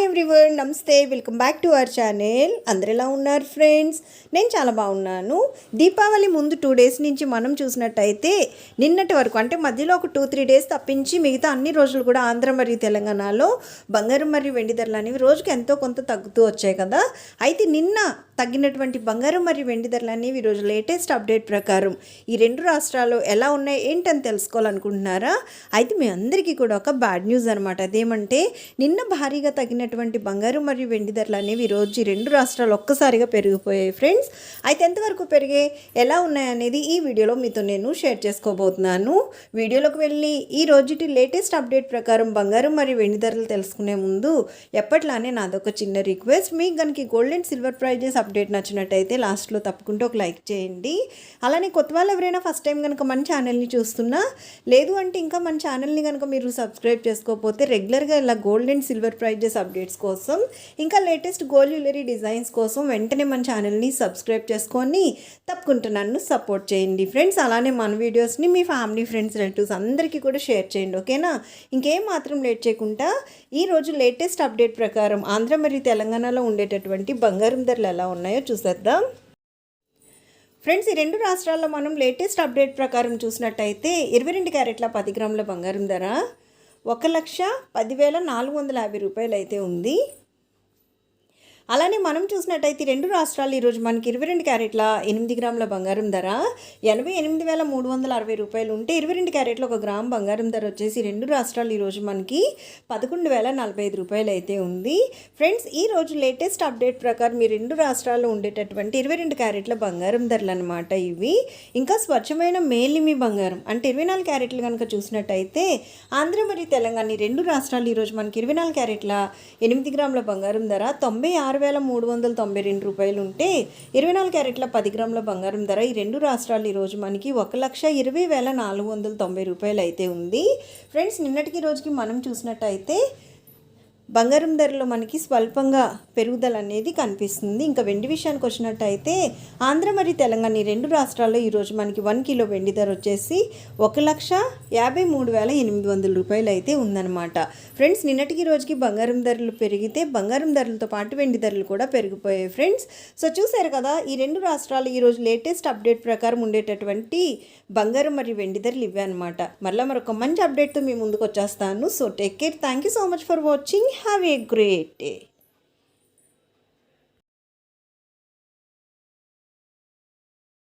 Hi everyone namaste. Welcome back to our channel అందరు ఎలా ఉన్నారు ఫ్రెండ్స్ నేను చాలా బాగున్నాను. దీపావళి ముందు టూ డేస్ నుంచి మనం చూసినట్టయితే నిన్నటి వరకు అంటే మధ్యలో ఒక టూ త్రీ డేస్ తప్పించి మిగతా అన్ని రోజులు కూడా ఆంధ్ర మరియు తెలంగాణలో బంగారం మరియు వెండి ధరలు అనేవి రోజుకి ఎంతో కొంత తగ్గుతూ వచ్చాయి కదా. అయితే నిన్న తగ్గినటువంటి బంగారం మరియు వెండి ధరలు అనేవి ఈరోజు లేటెస్ట్ అప్డేట్ ప్రకారం ఈ రెండు రాష్ట్రాలు ఎలా ఉన్నాయి ఏంటని తెలుసుకోవాలనుకుంటున్నారా? అయితే మీ అందరికీ కూడా ఒక బ్యాడ్ న్యూస్ అనమాట అదేమంటే నిన్న భారీగా ఉన్నటువంటి బంగారు మరియు వెండి ధరలు అనేవి ఈరోజు ఈ రెండు రాష్ట్రాలు ఒక్కసారిగా పెరిగిపోయాయి ఫ్రెండ్స్. అయితే ఎంతవరకు పెరిగే ఎలా ఉన్నాయనేది ఈ వీడియోలో మీతో నేను షేర్ చేసుకోబోతున్నాను. వీడియోలోకి వెళ్ళి ఈ రోజుటి లేటెస్ట్ అప్డేట్ ప్రకారం బంగారం మరియు వెండి ధరలు తెలుసుకునే ముందు ఎప్పట్లానే నాదొక చిన్న రిక్వెస్ట్. మీకు కనుక gold and silver prizes update నచ్చినట్టయితే లాస్ట్లో తప్పకుండా ఒక లైక్ చేయండి. అలానే కొత్త వాళ్ళు ఎవరైనా ఫస్ట్ టైం కనుక మన ఛానల్ని చూస్తున్నా లేదు అంటే ఇంకా మన ఛానల్ని కనుక మీరు సబ్స్క్రైబ్ చేసుకోకపోతే రెగ్యులర్గా ఇలా gold and silver prizes updates కోసం. ఇంకా లేటెస్ట్ గోల్డ్ జ్యువెలరీ డిజైన్స్ కోసం వెంటనే మన ఛానల్ని సబ్స్క్రైబ్ చేసుకొని తప్పకుండా నన్ను సపోర్ట్ చేయండి ఫ్రెండ్స్. అలానే మన వీడియోస్ని మీ ఫ్యామిలీ ఫ్రెండ్స్ రిలేటివ్స్ అందరికీ కూడా షేర్ చేయండి ఓకేనా? ఇంకేం మాత్రం లేట్ చేయకుండా ఈరోజు లేటెస్ట్ అప్డేట్ ప్రకారం ఆంధ్ర మరియు తెలంగాణలో ఉండేటటువంటి బంగారం ధరలు ఎలా ఉన్నాయో చూసేద్దాం. ఫ్రెండ్స్ ఈ రెండు రాష్ట్రాల్లో మనం లేటెస్ట్ అప్డేట్ ప్రకారం చూసినట్టయితే ఇరవై రెండు క్యారెట్ల పది గ్రాముల బంగారం ధర ఒక లక్ష పదివేల నాలుగు వందల యాభై రూపాయలు అయితే ఉంది. అలానే మనం చూసినట్టయితే రెండు రాష్ట్రాలు ఈరోజు మనకి ఇరవై రెండు క్యారెట్ల ఎనిమిది గ్రాముల బంగారం ధర ఎనభై ఎనిమిది వేల మూడు వందల అరవై రూపాయలు ఉంటే ఇరవై రెండు క్యారెట్ల ఒక గ్రామ్ బంగారం ధర వచ్చేసి రెండు రాష్ట్రాలు ఈరోజు మనకి పదకొండు వేల నలభై ఐదు రూపాయలు అయితే ఉంది. ఫ్రెండ్స్ ఈ రోజు లేటెస్ట్ అప్డేట్ ప్రకారం మీ రెండు రాష్ట్రాల్లో ఉండేటటువంటి ఇరవై రెండు క్యారెట్ల బంగారం ధరలు అనమాట ఇవి. ఇంకా స్వచ్ఛమైన మేలిమి బంగారం అంటే ఇరవై నాలుగు క్యారెట్లు కనుక చూసినట్టయితే ఆంధ్ర మరియు తెలంగాణ రెండు రాష్ట్రాలు ఈరోజు మనకి ఇరవై నాలుగు క్యారెట్ల ఎనిమిది గ్రాముల బంగారం ధర తొంభై ఆరు వేల మూడు వందల తొంభై రెండు రూపాయలు ఉంటే ఇరవై నాలుగు క్యారెట్ల పది గ్రాముల బంగారం ధర ఈ రెండు రాష్ట్రాలు ఈరోజు మనకి ఒక లక్ష ఇరవై వేల నాలుగు వందల తొంభై రూపాయలు అయితే ఉంది. ఫ్రెండ్స్ నిన్నటికి రోజుకి మనం చూసినట్టయితే బంగారం ధరలో మనకి స్వల్పంగా పెరుగుదల అనేది కనిపిస్తుంది. ఇంకా వెండి విషయానికి వచ్చినట్టయితే ఆంధ్ర మరియు తెలంగాణ ఈ రెండు రాష్ట్రాల్లో ఈరోజు మనకి వన్ కిలో వెండి ధర వచ్చేసి ఒక లక్ష యాభై మూడు వేల ఎనిమిది వందల రూపాయలు అయితే ఉందన్నమాట. ఫ్రెండ్స్ నిన్నటికి రోజుకి బంగారం ధరలు పెరిగితే బంగారం ధరలతో పాటు వెండి ధరలు కూడా పెరిగిపోయాయి ఫ్రెండ్స్. సో చూసారు కదా ఈ రెండు రాష్ట్రాలు ఈరోజు లేటెస్ట్ అప్డేట్ ప్రకారం ఉండేటటువంటి బంగారం మరియు వెండి ధరలు ఇవ్వనమాట మరలా మరొక మంచి అప్డేట్తో మీ ముందుకు వచ్చేస్తాను. So take care thank you so much for watching have a great day.